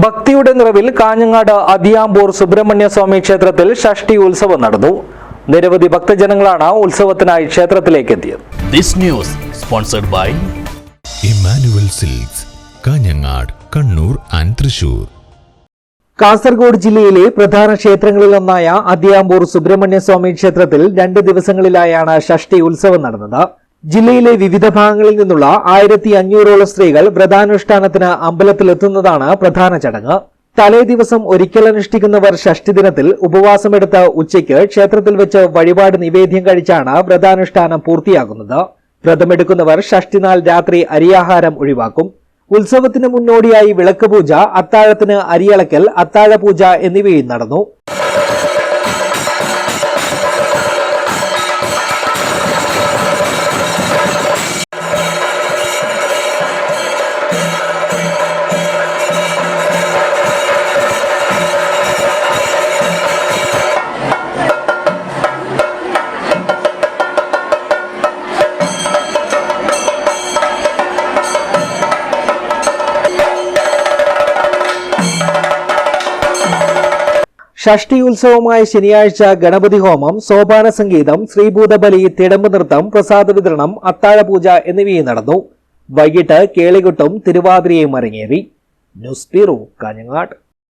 ഭക്തിയുടെ നിറവിൽ കാഞ്ഞങ്ങാട് അതിയാമ്പൂർ സുബ്രഹ്മണ്യ സ്വാമി ക്ഷേത്രത്തിൽ ഷഷ്ടി ഉത്സവം നടന്നു. നിരവധി ഭക്തജനങ്ങളാണ് ഉത്സവത്തിനായി ക്ഷേത്രത്തിലേക്ക് എത്തിയത്. This news sponsored by Emmanuel Silks Kanhangad Kannur and Thrissur Kasaragod ജില്ലയിലെ പ്രധാന ക്ഷേത്രങ്ങളിലൊന്നായ അതിയാമ്പൂർ സുബ്രഹ്മണ്യ സ്വാമി ക്ഷേത്രത്തിൽ രണ്ട് ദിവസങ്ങളിലായാണ് ഷഷ്ടി ഉത്സവം നടന്നത്. ജില്ലയിലെ വിവിധ ഭാഗങ്ങളിൽ നിന്നുള്ള ആയിരത്തി അഞ്ഞൂറോളം സ്ത്രീകൾ വ്രതാനുഷ്ഠാനത്തിന് അമ്പലത്തിലെത്തുന്നതാണ് പ്രധാന ചടങ്ങ്. തലേ ദിവസം ഒരിക്കൽ അനുഷ്ഠിക്കുന്നവർ ഷഷ്ടി ദിനത്തിൽ ഉപവാസമെടുത്ത് ഉച്ചയ്ക്ക് ക്ഷേത്രത്തിൽ വെച്ച് വഴിപാട് നിവേദ്യം കഴിച്ചാണ് വ്രതാനുഷ്ഠാനം പൂർത്തിയാകുന്നത്. വ്രതമെടുക്കുന്നവർ ഷഷ്ടിനാൾ രാത്രി അരിയാഹാരം ഒഴിവാക്കും. ഉത്സവത്തിന് മുന്നോടിയായി വിളക്ക് പൂജ അത്താഴത്തിന് അരിയളക്കൽ അത്താഴപൂജ എന്നിവയും നടന്നു. ഷഷ്ടി ഉത്സവമായ ശനിയാഴ്ച ഗണപതി ഹോമം സോപാന സംഗീതം ശ്രീഭൂതബലി തിടമ്പ് നൃത്തം പ്രസാദ വിതരണം അത്താഴപൂജ എന്നിവയും നടന്നു. വൈകിട്ട് കേളികൊട്ടും തിരുവാതിരയും അരങ്ങേറി. News bureau Kanhangad.